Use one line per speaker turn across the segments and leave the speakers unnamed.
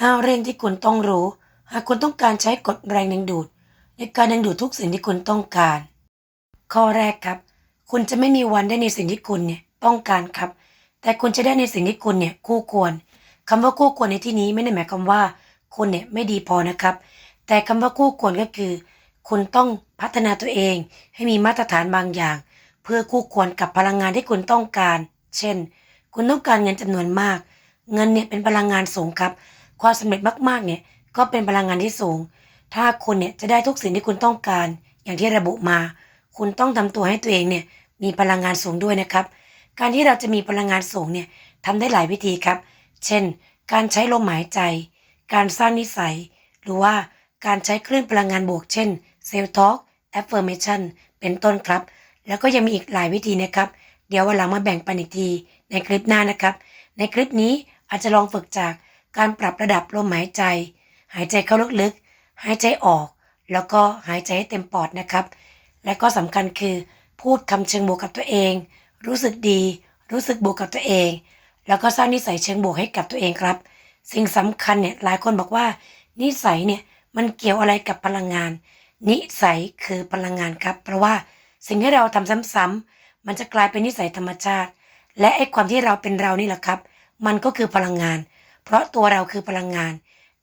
ห้าเรื่องที่คุณต้องรู้ หากคุณต้องการใช้กฎแรงดึงดูด ในการดึงดูดทุกสิ่งที่คุณต้องการ ข้อแรกครับ คุณจะไม่มีวันได้ในสิ่งที่คุณเนี่ยต้องการครับ แต่คุณจะได้ในสิ่งที่คุณเนี่ยคู่ควรคำว่าคู่ควรในที่นี้ไม่ได้หมายความว่าคุณเนี่ยไม่ดีพอนะครับ แต่คำว่าคู่ควรก็คือ คุณต้องพัฒนาตัวเอง ให้มีมาตรฐานบางอย่าง เพื่อคู่ควรกับพลังงานที่คุณต้องการ เช่น คุณต้องการเงินจำนวนมาก เงินเนี่ยเป็นพลังงานสูงครับ ความสำเร็จมากๆเนี่ยก็เป็นพลังงานที่สูง ถ้าคุณเนี่ยจะได้ทุกสิ่งที่คุณต้องการ อย่างที่ระบุมา คุณต้องทำตัวให้ตัวเองเนี่ยมีพลังงานสูงด้วยนะครับ การที่เราจะมีพลังงานสูงเนี่ยทำได้หลายวิธีครับ เช่น การใช้ลมหายใจ การสร้างนิสัย หรือว่าการใช้คลื่นพลังงานบวก เช่นเซลท็อกแอฟเฟอร์เมชันเป็นต้นครับ แล้วก็ยังมีอีกหลายวิธีนะครับ เดี๋ยววันหลังมาแบ่งปันอีกทีในคลิปหน้านะครับ ในคลิปนี้อาจจะลองฝึกจาก การปรับระดับลมหายใจ หายใจเข้าลึกๆ หายใจออก แล้วก็หายใจให้เต็มปอดนะครับ และก็สำคัญคือพูดคำเชิงบวกกับตัวเอง รู้สึกดี รู้สึกบวกกับตัวเอง แล้วก็สร้างนิสัยเชิงบวกให้กับตัวเองครับ สิ่งสำคัญเนี่ยหลายคนบอกว่า นิสัยเนี่ยมันเกี่ยวอะไรกับพลังงาน นิสัยคือพลังงานครับ เพราะว่าสิ่งที่เราทำซ้ำๆมันจะกลายเป็นนิสัยธรรมชาติ และไอ้ความที่เราเป็นเรานี่แหละครับ มันก็คือพลังงาน เพราะตัวเราคือพลังงาน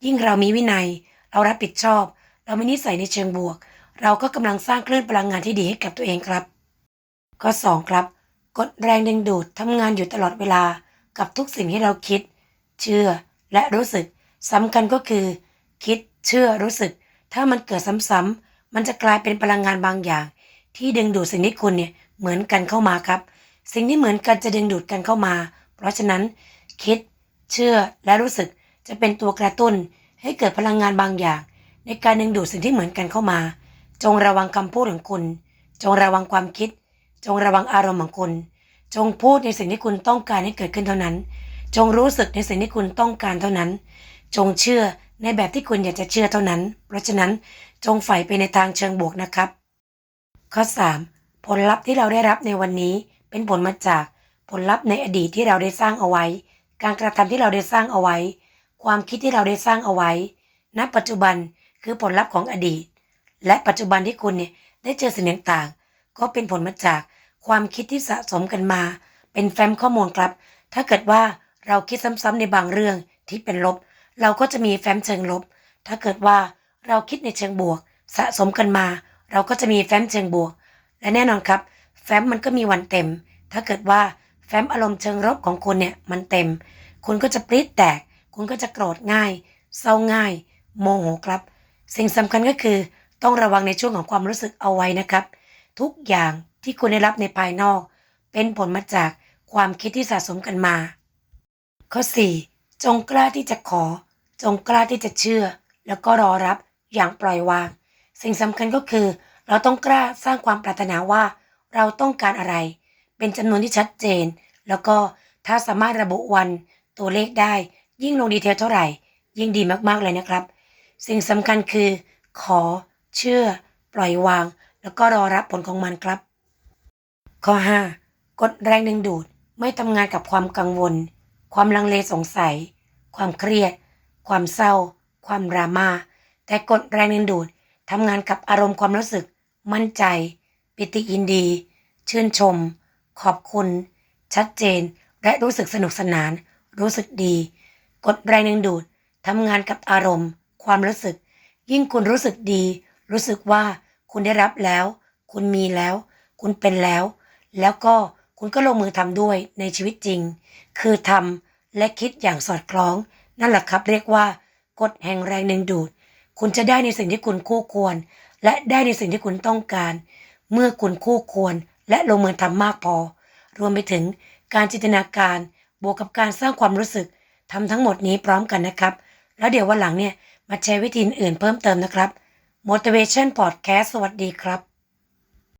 ยิ่งเรามีวินัย เรารับผิดชอบ เรามีนิสัยในเชิงบวก เราก็กำลังสร้างคลื่นพลังงานที่ดีให้กับตัวเองครับ ข้อ 2 ครับ กดแรงดึงดูดทำงานอยู่ตลอดเวลากับทุกสิ่งที่เราคิด เชื่อและรู้สึกสำคัญก็คือ คิดเชื่อรู้สึก ถ้ามันเกิดซ้ำๆมันจะกลายเป็นพลังงานบางอย่าง ที่ดึงดูดสิ่งที่คุณเนี่ยเหมือนกันเข้ามาครับ สิ่งที่เหมือนกันจะดึงดูดกันเข้ามา เพราะฉะนั้นคิด เชื่อและรู้สึกจะเป็นตัวกระตุ้นให้เกิดพลังงานบางอย่าง ในการดึงดูดสิ่งที่เหมือนกันเข้ามา จงระวังคำพูดของคุณ จงระวังความคิด จงระวังอารมณ์ของคุณ จงพูดในสิ่งที่คุณต้องการให้เกิดขึ้นเท่านั้น จงรู้สึกในสิ่งที่คุณต้องการเท่านั้น จงเชื่อในแบบที่คุณอยากจะเชื่อเท่านั้น เพราะฉะนั้นจงใฝ่ไปในทางเชิงบวกนะครับ ข้อ 3. ผลลัพธ์ที่เราได้รับในวันนี้เป็นผลมาจากผลลัพธ์ในอดีตที่เราได้สร้างเอาไว้ การกระทำที่เราได้สร้างเอาไว้ ความคิดที่เราได้สร้างเอาไว้ ณ ปัจจุบันคือผลลัพธ์ของอดีต และปัจจุบันที่คุณเนี่ยได้เจอสิ่งต่างๆ ก็เป็นผลมาจากความคิดที่สะสมกันมา เป็นแฟ้มข้อมูลครับ ถ้าเกิดว่าเราคิดซ้ำๆในบางเรื่องที่เป็นลบ เราก็จะมีแฟ้มเชิงลบ ถ้าเกิดว่าเราคิดในเชิงบวก สะสมกันมา เราก็จะมีแฟ้มเชิงบวก และแน่นอนครับ แฟ้มมันก็มีวันเต็ม ถ้าเกิดว่า แฟ้มอารมณ์เชิงลบของคุณเนี่ยมันเต็ม คุณก็จะปริ๊ดแตก คุณก็จะโกรธง่าย เศร้าง่าย โมโหครับ สิ่งสำคัญก็คือต้องระวังในช่วงของความรู้สึกเอาไว้นะครับ ทุกอย่างที่คุณได้รับในภายนอก เป็นผลมาจากความคิดที่สะสมกันมา ข้อ 4 จงกล้าที่จะขอ จงกล้าที่จะเชื่อ แล้วก็รอรับอย่างปล่อยวาง สิ่งสำคัญก็คือ เราต้องกล้าสร้างความปรารถนาว่า เราต้องการอะไร เป็นจำนวนที่ชัดเจน แล้วก็ถ้าสามารถระบุวันตัวเลขได้ ยิ่งลงดีเทลเท่าไหร่ ยิ่งดีมากๆเลยนะครับ สิ่งสำคัญคือ ขอเชื่อ ปล่อยวาง แล้วก็รอรับผลของมันครับ ข้อ 5 กดแรงดึงดูดไม่ทำงานกับความกังวล ความลังเลสงสัย ความเครียด ความเศร้า ความดราม่าแต่กดแรงดึงดูดทำงานกับอารมณ์ความรู้สึก มั่นใจ ปิติยินดี ชื่นชม ขอบคุณ ชัดเจน และรู้สึกสนุกสนาน รู้สึกดี กดแรงดึงดูดทำงานกับอารมณ์ ความรู้สึก ยิ่งคุณรู้สึกดี รู้สึกว่าคุณได้รับแล้ว คุณมีแล้ว คุณเป็นแล้ว แล้วก็คุณก็ลงมือทำด้วยในชีวิตจริง คือทำและคิดอย่างสอดคล้อง นั่นแหละครับ เรียกว่ากฎแห่งแรงดึงดูด คุณจะได้ในสิ่งที่คุณคู่ควร และได้ในสิ่งที่คุณต้องการ เมื่อคุณคู่ควร และลงมือทำมากพอ รวมไปถึงการจินตนาการบวกกับการสร้างความรู้สึกทำทั้งหมดนี้พร้อมกันนะครับ แล้วเดี๋ยววันหลังเนี่ยมาแชร์วิธีอื่นเพิ่มเติมนะครับ motivation podcast สวัสดีครับ